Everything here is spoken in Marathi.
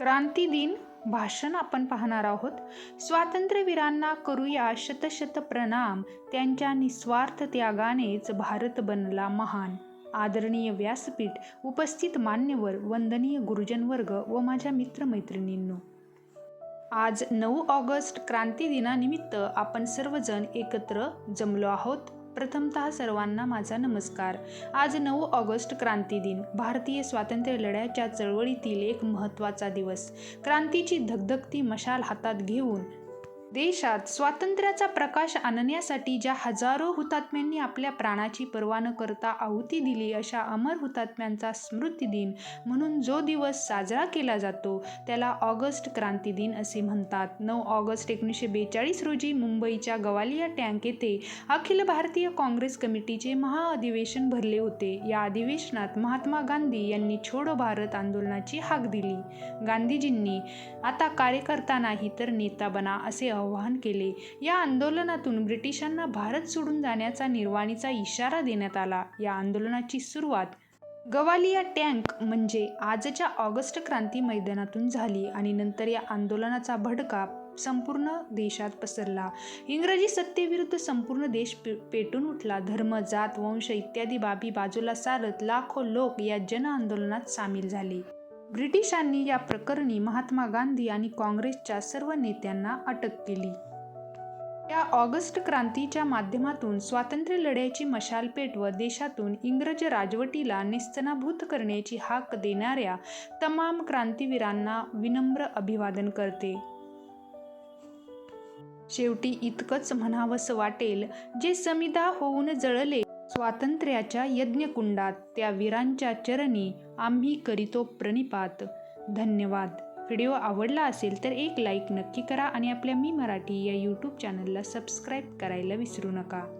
क्रांती दिन भाषण आपण पाहणार आहोत. स्वातंत्र्यवीरांना करूया शतशत प्रणाम. त्यांच्या निस्वार्थ त्यागानेच भारत बनला महान. आदरणीय व्यासपीठ उपस्थित मान्यवर वंदनीय गुरुजनवर्ग व माझ्या मित्रमैत्रिणींनो. आज नऊ ऑगस्ट क्रांती दिनानिमित्त आपण सर्वजण एकत्र जमलो आहोत. प्रथमतः सर्वांना माझा नमस्कार. आज नऊ ऑगस्ट क्रांती दिन. भारतीय स्वातंत्र्य लढ्याच्या चळवळीतील एक महत्त्वाचा दिवस. क्रांतीची धगधगती मशाल हातात घेऊन देशात स्वातंत्र्याचा प्रकाश आणण्यासाठी ज्या हजारो हुतात्म्यांनी आपल्या प्राणाची पर्वा न करता आहुती दिली अशा अमर हुतात्म्यांचा स्मृती दिन म्हणून जो दिवस साजरा केला जातो त्याला ऑगस्ट क्रांती दिन असे म्हणतात. नऊ ऑगस्ट एकोणीसशे बेचाळीस रोजी मुंबईच्या गवालिया टँक येथे अखिल भारतीय काँग्रेस कमिटीचे महाअधिवेशन भरले होते. या अधिवेशनात महात्मा गांधी यांनी छोडो भारत आंदोलनाची हाक दिली. गांधीजींनी आता कार्यकर्ता नाही तर नेता बना असे आवाहन केले. या आंदोलनातून ब्रिटिशांना भारत सोडून जाण्याचा निर्वाणीचा इशारा देण्यात आला. या आंदोलनाची सुरुवात गवालिया टँक म्हणजे आजच्या ऑगस्ट क्रांती मैदानातून झाली आणि नंतर या आंदोलनाचा भडका संपूर्ण देशात पसरला. इंग्रजी सत्तेविरुद्ध संपूर्ण देश पे पेटून उठला. धर्म जात वंश इत्यादी बाबी बाजूला सारत लाखो लोक या जन आंदोलनात सामील झाले. ब्रिटिशांनी या प्रकरणी महात्मा गांधी आणि काँग्रेसच्या सर्व नेत्यांना अटक केली. या ऑगस्ट क्रांतीच्या माध्यमातून स्वातंत्र्य लढ्याची मशाल पेटवत देशातून इंग्रज राजवटीला निस्तनाभूत करण्याची हाक देणाऱ्या तमाम क्रांतीवीरांना विनम्र अभिवादन करते. शेवटी इतकंच म्हणावंसं वाटेल जे समिधा होऊन जळले स्वातंत्र्याच्या यज्ञकुंडात त्या वीरांच्या चरणी आम्ही करीतो प्रणिपात. धन्यवाद. व्हिडिओ आवडला असेल तर एक लाईक नक्की करा आणि आपल्या मी मराठी या यूट्यूब चॅनलला सबस्क्राईब करायला विसरू नका.